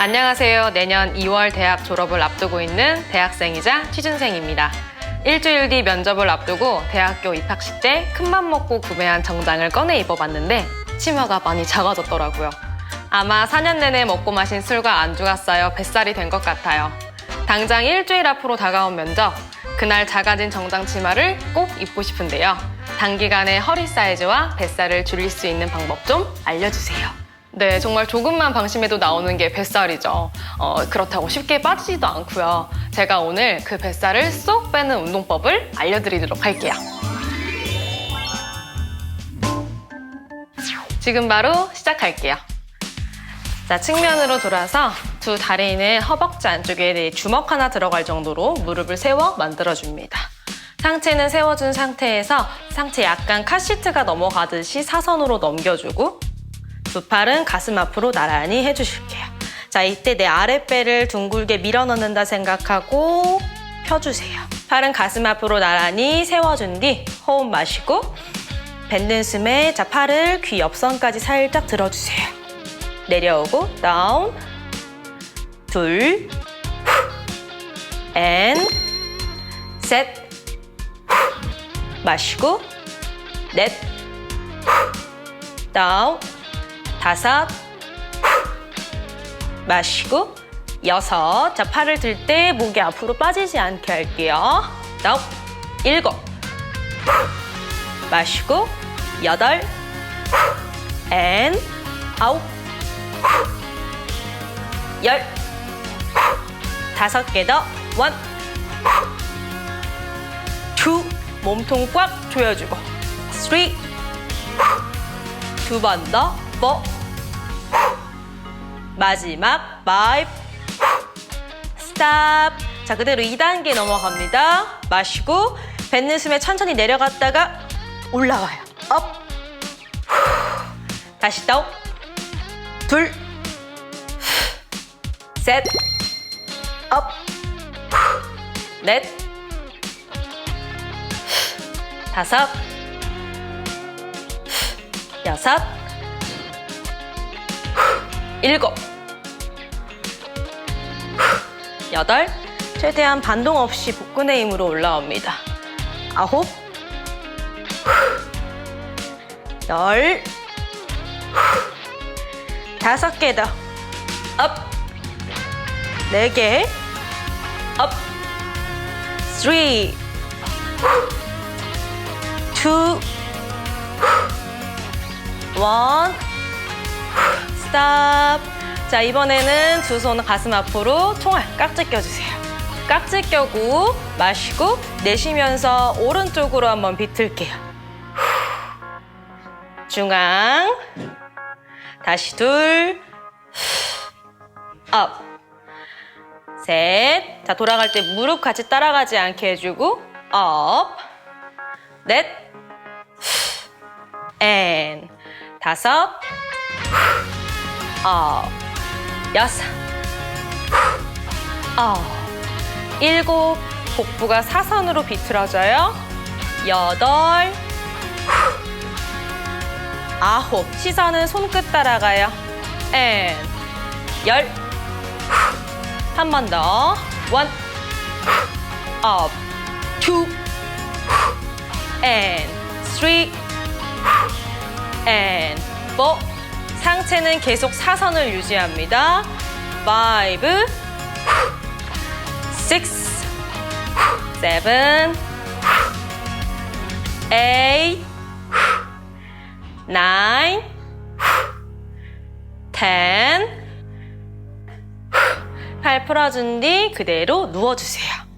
안녕하세요. 내년 2월 대학 졸업을 앞두고 있는 대학생이자 취준생입니다. 일주일 뒤 면접을 앞두고 대학교 입학식 때 큰맘 먹고 구매한 정장을 꺼내 입어봤는데 치마가 많이 작아졌더라고요. 아마 4년 내내 먹고 마신 술과 안주가 쌓여 뱃살이 된 것 같아요. 당장 일주일 앞으로 다가온 면접, 그날 작아진 정장 치마를 꼭 입고 싶은데요. 단기간에 허리 사이즈와 뱃살을 줄일 수 있는 방법 좀 알려주세요. 네, 정말 조금만 방심해도 나오는 게 뱃살이죠. 어, 그렇다고 쉽게 빠지지도 않고요. 제가 오늘 그 뱃살을 쏙 빼는 운동법을 알려드리도록 할게요. 지금 바로 시작할게요. 자, 측면으로 돌아서 두 다리는 허벅지 안쪽에 주먹 하나 들어갈 정도로 무릎을 세워 만들어줍니다. 상체는 세워준 상태에서 상체 약간 카시트가 넘어가듯이 사선으로 넘겨주고 두 팔은 가슴 앞으로 나란히 해주실게요. 자, 이때 내 아랫배를 둥글게 밀어 넣는다 생각하고 펴주세요. 팔은 가슴 앞으로 나란히 세워준 뒤 호흡 마시고 뱉는 숨에 자, 팔을 귀 옆선까지 살짝 들어주세요. 내려오고 다운 둘 앤, 셋 마시고 넷 다운 다섯 마시고 여섯. 자 팔을 들 때 목이 앞으로 빠지지 않게 할게요. 다섯 일곱. 마시고 여덟 앤 아홉 열. 다섯 개 더 원, 투 몸통 꽉 조여주고. 쓰리. 두 번 더, 포 마지막 파이브 스탑 자 그대로 2단계 넘어갑니다. 마시고 뱉는 숨에 천천히 내려갔다가 올라와요. 업 다시 다운 둘. 셋, 업, 넷, 다섯, 여섯, 일곱, 여덟, 최대한 반동 없이 복근의 힘으로 올라옵니다. 아홉, 열, 다섯 개 더, 업, 네 개, 업, three, two, one, stop. 자, 이번에는 두 손 가슴 앞으로 총알 깍지 껴주세요. 깍지 껴고 마시고 내쉬면서 오른쪽으로 한번 비틀게요. 중앙. 다시 둘. 업. 셋. 자, 돌아갈 때 무릎 같이 따라가지 않게 해주고, 업. 넷. 앤. 다섯. 업. 여섯. 업. 일곱. 복부가 사선으로 비틀어져요. 여덟. 아홉. 시선은 손끝 따라가요. 앤. 열. 한 번 더. 원. 업. 투. 앤. 쓰리. 앤. 포. 상체는 계속 사선을 유지합니다. 파이브. 식스. 세븐. 에잇. 나인. 텐. 팔 풀어준 뒤 그대로 누워주세요.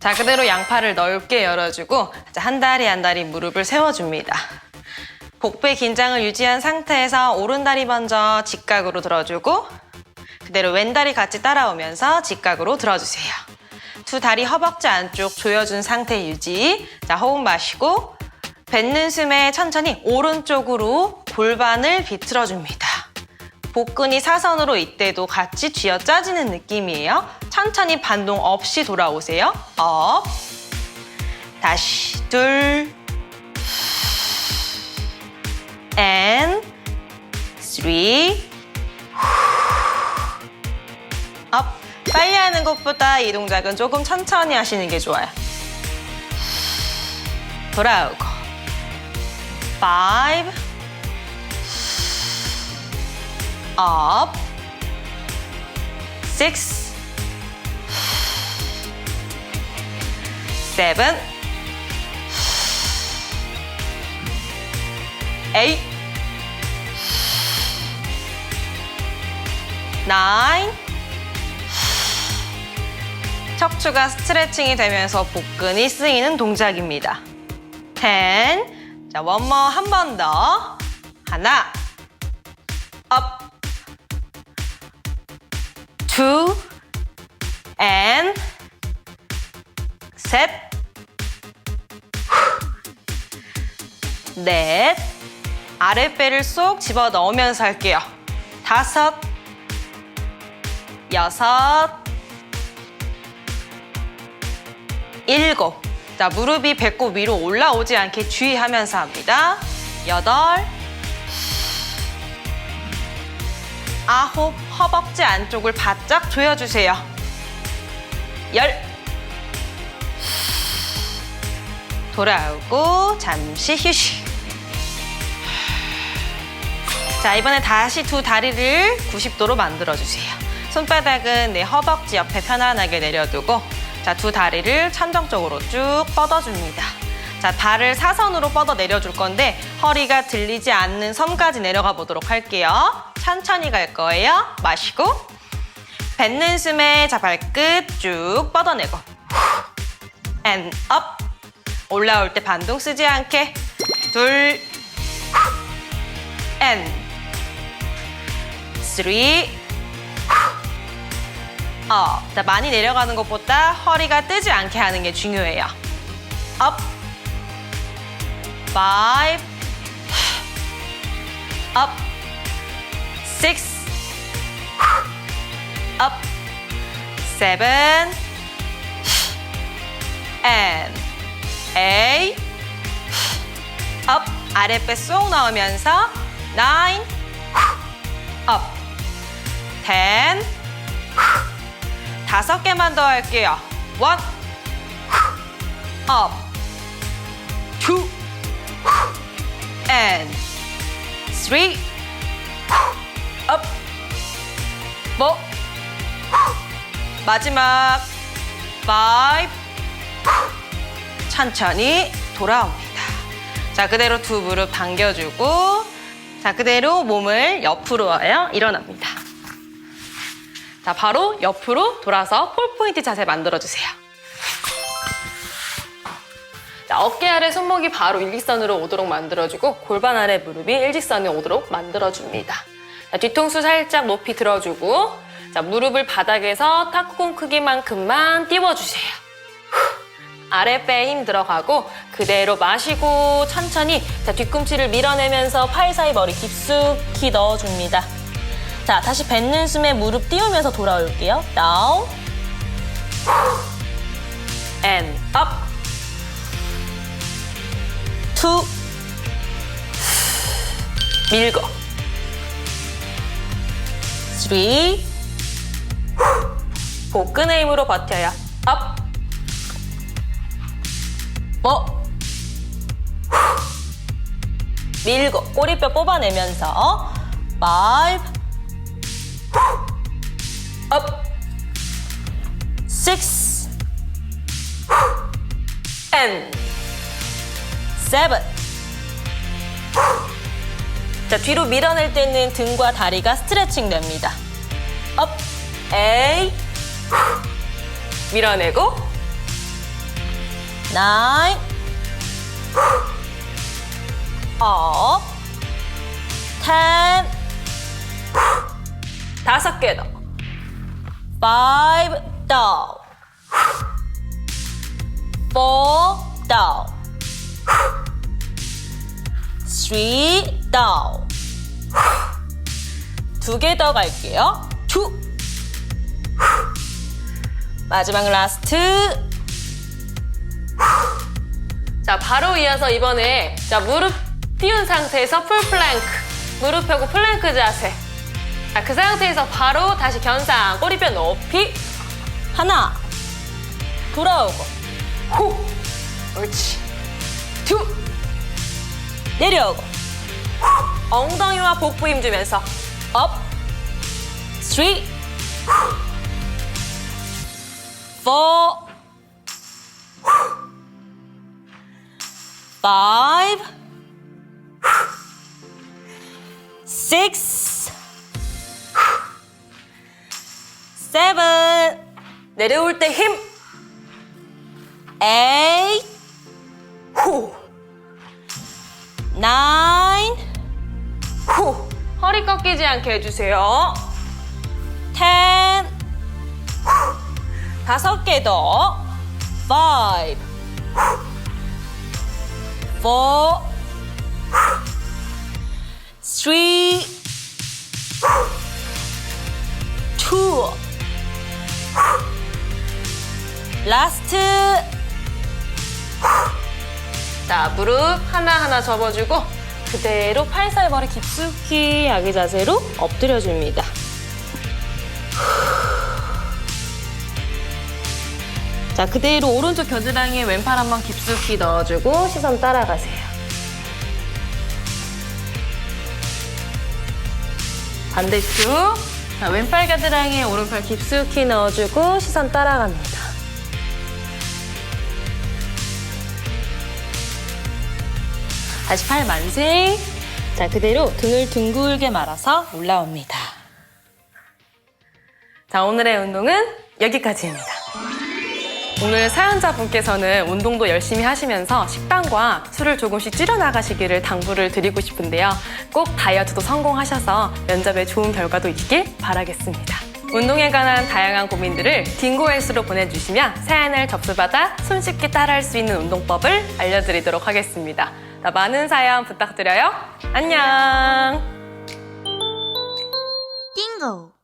자, 그대로 양팔을 넓게 열어주고 자, 한 다리 한 다리 무릎을 세워줍니다. 복부의 긴장을 유지한 상태에서 오른다리 먼저 직각으로 들어주고 그대로 왼다리 같이 따라오면서 직각으로 들어주세요. 두 다리 허벅지 안쪽 조여준 상태 유지. 자, 호흡 마시고 뱉는 숨에 천천히 오른쪽으로 골반을 비틀어줍니다. 복근이 사선으로 이때도 같이 쥐어 짜지는 느낌이에요. 천천히 반동 없이 돌아오세요. 업. 다시 둘. And three. 업. 빨리 하는 것보다 이 동작은 조금 천천히 하시는 게 좋아요. 돌아오고. 5 up 6 7 8 9 척추가 스트레칭이 되면서 복근이 쓰이는 동작입니다. 10 자, 원머 한 번 더. 하나. up. two. and 셋 넷. 아랫배를 쏙 집어 넣으면서 할게요. 다섯 여섯 일곱 자 무릎이 배꼽 위로 올라오지 않게 주의하면서 합니다. 여덟 아홉 허벅지 안쪽을 바짝 조여주세요. 열 돌아오고 잠시 휴식. 자 이번에 다시 두 다리를 90도로 만들어주세요. 손바닥은 내 허벅지 옆에 편안하게 내려두고 자 두 다리를 천정 쪽으로 쭉 뻗어줍니다. 자 발을 사선으로 뻗어 내려줄 건데 허리가 들리지 않는 섬까지 내려가 보도록 할게요. 천천히 갈 거예요. 마시고 뱉는 숨에 자 발끝 쭉 뻗어내고 and up 올라올 때 반동 쓰지 않게 둘 and three 어, 자, 많이 내려가는 것보다 허리가 뜨지 않게 하는 게 중요해요. up five up six up seven and eight up 아랫배 쏙 넣으면서 nine up ten 다섯 개만 더 할게요. one up two and three up four 마지막. five 천천히 돌아옵니다. 자, 그대로 두 무릎 당겨주고, 자, 그대로 몸을 옆으로 와요. 일어납니다. 자, 바로 옆으로 돌아서 폴 포인트 자세 만들어주세요. 자, 어깨 아래 손목이 바로 일직선으로 오도록 만들어주고, 골반 아래 무릎이 일직선에 오도록 만들어줍니다. 자, 뒤통수 살짝 높이 들어주고, 자, 무릎을 바닥에서 탁구공 크기만큼만 띄워주세요. 아랫배에 힘 들어가고 그대로 마시고 천천히 자, 뒤꿈치를 밀어내면서 팔 사이 머리 깊숙이 넣어줍니다. 자, 다시 뱉는 숨에 무릎 띄우면서 돌아올게요. Down and up. Two 밀고. Three. 복근의 힘으로 버텨요. up. 뭐? 밀고. 꼬리뼈 뽑아내면서. Five up six and seven 자 뒤로 밀어낼 때는 등과 다리가 스트레칭 됩니다 up eight 밀어내고 nine, up, ten, 다섯 개 더, five down, four down, three down, 두 개 더 갈게요. two, 마지막 라스트. 자, 바로 이어서 이번에 자 무릎 띄운 상태에서 풀 플랭크, 무릎 펴고 플랭크 자세 자, 그 상태에서 바로 다시 견상. 꼬리뼈 높이. 하나. 돌아오고. 호. 옳지. 투. 내려오고. 후. 엉덩이와 복부 힘 주면서. 업. 쓰리. 포. five, seven. 내려올 때 힘. eight, 후. nine, 후. 허리 꺾이지 않게 해주세요. ten, 후. 다섯 개 더. five, four, last. 자, 무릎 하나하나 접어주고 그대로 팔살머리 깊숙이 아기 자세로 엎드려줍니다. 자, 그대로 오른쪽 겨드랑이에 왼팔 한번 깊숙이 넣어주고 시선 따라가세요. 반대쪽. 자, 왼팔 겨드랑이에 오른팔 깊숙이 넣어주고 시선 따라갑니다. 다시 팔 만세. 자, 그대로 등을 둥글게 말아서 올라옵니다. 자, 오늘의 운동은 여기까지입니다. 오늘 사연자분께서는 운동도 열심히 하시면서 식단과 술을 조금씩 줄여나가시기를 당부를 드리고 싶은데요. 꼭 다이어트도 성공하셔서 면접에 좋은 결과도 있길 바라겠습니다. 운동에 관한 다양한 고민들을 딩고헬스로 보내주시면 사연을 접수받아 손쉽게 따라할 수 있는 운동법을 알려드리도록 하겠습니다. 많은 사연 부탁드려요. 안녕! 딩고